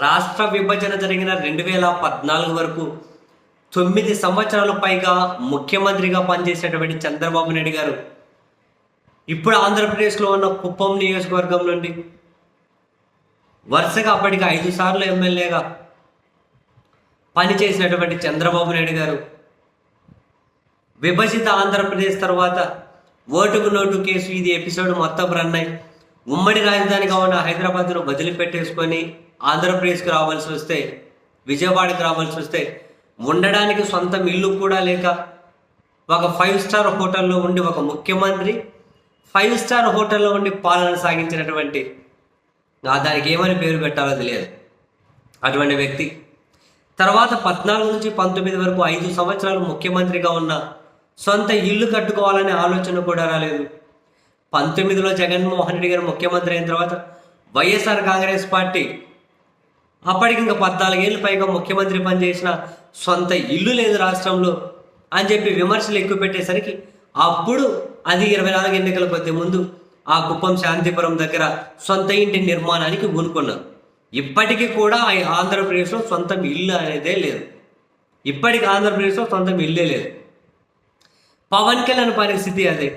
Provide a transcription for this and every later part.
రాష్ట్ర విభజన జరిగిన రెండు వేల పద్నాలుగు వరకు తొమ్మిది సంవత్సరాలు పైగా ముఖ్యమంత్రిగా పనిచేసేటువంటి చంద్రబాబు నాయుడు గారు ఇప్పుడు ఆంధ్రప్రదేశ్లో ఉన్న కుప్పం నియోజకవర్గం నుండి వరుసగా అప్పటికి ఐదు సార్లు ఎమ్మెల్యేగా పనిచేసినటువంటి చంద్రబాబు నాయుడు గారు విభజిత ఆంధ్రప్రదేశ్ తర్వాత ఓటుకు నోటు కేసు ఇది ఎపిసోడ్ మొత్తం రన్ అయి ఉమ్మడి రాజధానిగా ఉన్న హైదరాబాద్ను వదిలిపెట్టేసుకొని ఆంధ్రప్రదేశ్కి రావాల్సి వస్తే విజయవాడకి రావాల్సి వస్తే ఉండడానికి సొంతం ఇల్లు కూడా లేక ఒక ఫైవ్ స్టార్ హోటల్లో ఉండి ఒక ముఖ్యమంత్రి ఫైవ్ స్టార్ హోటల్లో ఉండి పాలన సాగించినటువంటి నా దానికి ఏమని పేరు పెట్టాలో తెలియదు. అటువంటి వ్యక్తి. తర్వాత పద్నాలుగు నుంచి పంతొమ్మిది వరకు ఐదు సంవత్సరాలు ముఖ్యమంత్రిగా ఉన్న సొంత ఇల్లు కట్టుకోవాలనే ఆలోచన కూడా రాలేదు. పంతొమ్మిదిలో జగన్మోహన్ రెడ్డి గారు ముఖ్యమంత్రి అయిన తర్వాత వైఎస్ఆర్ కాంగ్రెస్ పార్టీ అప్పటికి ఇంకా పద్నాలుగేళ్ళు పైగా ముఖ్యమంత్రి పనిచేసిన సొంత ఇల్లు లేదు రాష్ట్రంలో అని చెప్పి విమర్శలు ఎక్కువ పెట్టేసరికి అప్పుడు అది ఇరవై నాలుగు ఎన్నికల కొద్ది ముందు ఆ కుప్పం శాంతిపురం దగ్గర సొంత ఇంటి నిర్మాణానికి పూనుకున్నారు ఇప్పటికీ కూడా ఆంధ్రప్రదేశ్లో సొంతం ఇల్లు అనేదే లేదు. ఇప్పటికి ఆంధ్రప్రదేశ్లో సొంతం ఇల్లే లేదు. పవన్ కళ్యాణ్ పరిస్థితి అదే.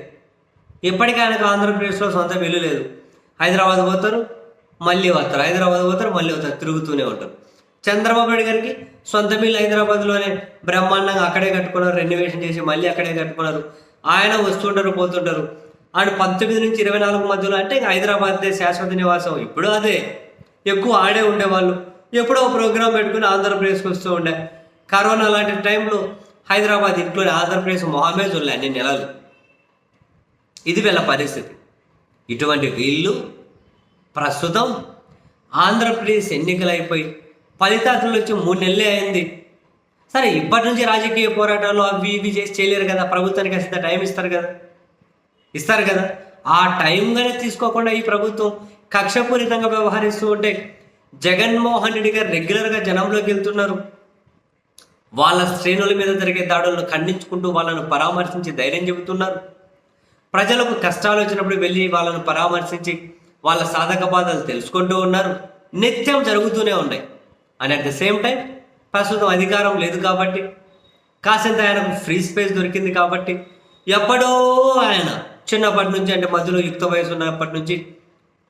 ఇప్పటికీ ఆయనకు ఆంధ్రప్రదేశ్లో సొంతం ఇల్లు లేదు. హైదరాబాద్ పోతారు మళ్ళీ వస్తారు హైదరాబాద్ పోతారు మళ్ళీ వస్తారు. తిరుగుతూనే ఉంటారు. చంద్రబాబు నాయుడు గారికి సొంత మిల్లు హైదరాబాద్లోనే బ్రహ్మాండంగా అక్కడే కట్టుకున్నారు రెన్యువేషన్ చేసి మళ్ళీ అక్కడే కట్టుకున్నారు. ఆయన వస్తుంటారు పోతుంటారు. ఆడు పంతొమ్మిది నుంచి ఇరవై నాలుగు మధ్యలో అంటే ఇంకా హైదరాబాద్దే శాశ్వత నివాసం. ఇప్పుడు అదే. ఎక్కువ ఆడే ఉండేవాళ్ళు. ఎప్పుడో ప్రోగ్రాం పెట్టుకుని ఆంధ్రప్రదేశ్కి వస్తూ ఉండే. కరోనా లాంటి టైంలో హైదరాబాద్ ఇంట్లోనే ఆంధ్రప్రదేశ్ మొహమే చూడలే అన్ని నెలలు. ఇది వీళ్ళ పరిస్థితి. ఇటువంటి వీళ్ళు ప్రస్తుతం ఆంధ్రప్రదేశ్ ఎన్నికలు అయిపోయి ఫలితాలు వచ్చి మూడు నెలలే అయింది. సరే ఇప్పటి నుంచి రాజకీయ పోరాటాలు అవి ఇవి చేసి చేయలేరు కదా. ప్రభుత్వానికి కాస్త టైం ఇస్తారు కదా. ఇస్తారు కదా. ఆ టైంగానే తీసుకోకుండా ఈ ప్రభుత్వం కక్షపూరితంగా వ్యవహరిస్తూ ఉంటే జగన్మోహన్ రెడ్డి గారు రెగ్యులర్గా జనంలోకి వెళ్తున్నారు. వాళ్ళ శ్రేణుల మీద జరిగే దాడులను ఖండించుకుంటూ వాళ్ళను పరామర్శించి ధైర్యం చెబుతున్నారు. ప్రజలకు కష్టాలు వచ్చినప్పుడు వెళ్ళి వాళ్ళను పరామర్శించి వాళ్ళ సాధక బాధలు తెలుసుకుంటూ ఉన్నారు. నిత్యం జరుగుతూనే ఉన్నాయి. And at the same time ప్రస్తుతం అధికారం లేదు కాబట్టి కాసింత ఆయనకు ఫ్రీ స్పేస్ దొరికింది కాబట్టి ఎప్పుడో ఆయన చిన్నప్పటి నుంచి అంటే మధ్యలో యుక్త వయసు ఉన్నప్పటి నుంచి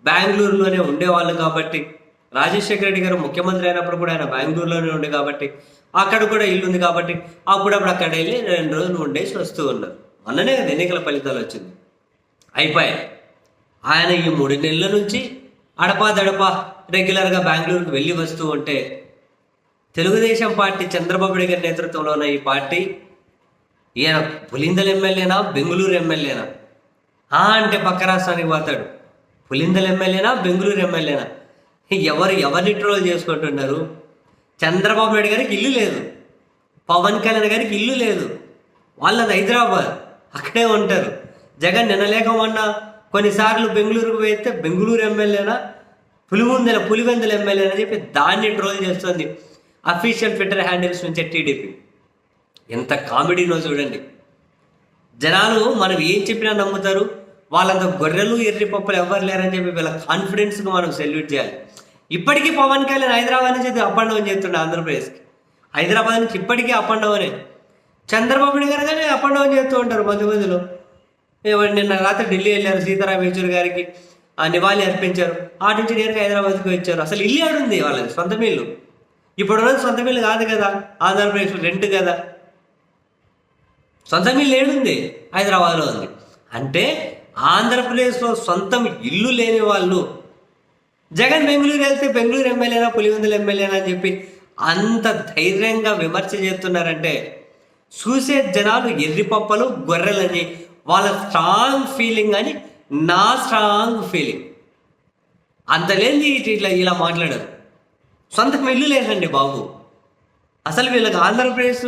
బెంగళూరులోనే ఉండేవాళ్ళు కాబట్టి రాజశేఖర రెడ్డి గారు ముఖ్యమంత్రి అయినప్పుడు కూడా ఆయన బెంగళూరులోనే ఉండే కాబట్టి అక్కడ కూడా ఇల్లు ఉంది కాబట్టి అప్పుడప్పుడు అక్కడ వెళ్ళి రెండు రోజులు ఉండేసి వస్తూ ఉన్నారు. మొన్ననే కదా ఎన్నికల ఫలితాలు వచ్చింది. అయిపోయాయి. ఆయన ఈ మూడు నెలల నుంచి అడపా దడపా రెగ్యులర్గా బెంగళూరుకు వెళ్ళి వస్తూ ఉంటే తెలుగుదేశం పార్టీ చంద్రబాబు నాయుడు గారి నేతృత్వంలో ఉన్న ఈ పార్టీ ఈయన పులిందల ఎమ్మెల్యేనా బెంగళూరు ఎమ్మెల్యేనా? ఆ అంటే పక్క రాష్ట్రానికి పోతాడు. పులిందల ఎమ్మెల్యేనా బెంగళూరు ఎమ్మెల్యేనా? ఎవరు ఎవరిని ట్రోల్ చేసుకుంటున్నారు? చంద్రబాబు నాయుడు గారికి ఇల్లు లేదు. పవన్ కళ్యాణ్ గారికి ఇల్లు లేదు. వాళ్ళది హైదరాబాద్ అక్కడే ఉంటారు. జగన్ నిన్నలేకమన్నా కొన్నిసార్లు బెంగళూరుకు పోయితే బెంగళూరు ఎమ్మెల్యేనా పులివెందుల పులివెందుల ఎమ్మెల్యే అని చెప్పి దాన్ని ట్రోల్ చేస్తుంది అఫీషియల్ ట్విట్టర్ హ్యాండిల్స్ నుంచి టీడీపీ. ఎంత కామెడీనో చూడండి. జనాలు మనం ఏం చెప్పినా నమ్ముతారు వాళ్ళంత గొర్రెలు ఎర్రి పప్పులు ఎవ్వరు లేరని చెప్పి వీళ్ళ కాన్ఫిడెన్స్కి మనం సెల్యూట్ చేయాలి. ఇప్పటికీ పవన్ కళ్యాణ్ హైదరాబాద్ నుంచి అప్ అండ్ డౌన్ చేస్తుండే ఆంధ్రప్రదేశ్కి. హైదరాబాద్ నుంచి ఇప్పటికీ అప్ అండ్ డౌనే. చంద్రబాబు నాయుడు గారు కానీ అప్ అండ్ డౌన్ చేస్తూ ఉంటారు మధ్య మధ్యలో నిన్న రాత్రి ఢిల్లీ వెళ్ళారు సీతారాం యేచూరి గారికి. ఆ నివాళి అర్పించారు. ఆ నుంచి నేరుగా హైదరాబాద్కి వచ్చారు. అసలు ఇల్లు ఆడుంది వాళ్ళది సొంత ఇల్లు ఇప్పుడు ఉన్నది సొంత ఇల్లు కాదు కదా ఆంధ్రప్రదేశ్లో రెంట్ కదా. సొంత ఇల్లు ఏడుంది హైదరాబాద్లో ఉంది. అంటే ఆంధ్రప్రదేశ్లో సొంతం ఇల్లు లేని వాళ్ళు జగన్ బెంగళూరు వెళ్తే బెంగళూరు ఎమ్మెల్యేనా పులివెందుల ఎమ్మెల్యేనా అని చెప్పి అంత ధైర్యంగా విమర్శ చేస్తున్నారంటే చూసే జనాలు ఎర్రిపప్పలు గొర్రెలని వాళ్ళ స్ట్రాంగ్ ఫీలింగ్ అని నా స్ట్రాంగ్ ఫీలింగ్ అంత లేని ఇట్లా ఇలా మాట్లాడారు. సొంత ఇల్లు లేదండి బాబు. అసలు వీళ్ళకి ఆంధ్రప్రదేశ్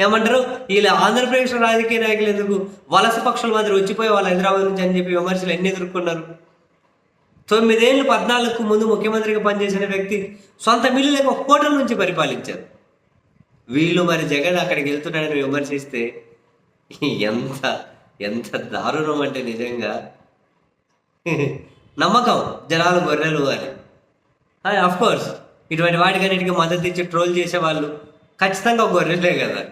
ఏమంటారు? వీళ్ళ ఆంధ్రప్రదేశ్ రాజకీయ నాయకులు ఎందుకు? వలస పక్షుల మాదిరి వచ్చిపోయి వాళ్ళు హైదరాబాద్ నుంచి అని చెప్పి విమర్శలు ఎన్ని ఎదుర్కొన్నారు? తొమ్మిదేళ్ళు పద్నాలుగుకు ముందు ముఖ్యమంత్రిగా పనిచేసిన వ్యక్తి సొంత మిల్లు లేక ఒక హోటల్ నుంచి పరిపాలించారు. వీళ్ళు మరి జగన్ అక్కడికి వెళ్తున్నాడని విమర్శిస్తే ఎంత ఎంత దారుణం అంటే నిజంగా. నమ్మకం జనాలు గొర్రెలు అని. కోర్స్ ఇటువంటి వాటికన్నిటికీ మద్దతు ఇచ్చి ట్రోల్ చేసే వాళ్ళు ఖచ్చితంగా గొర్రెలే కదా.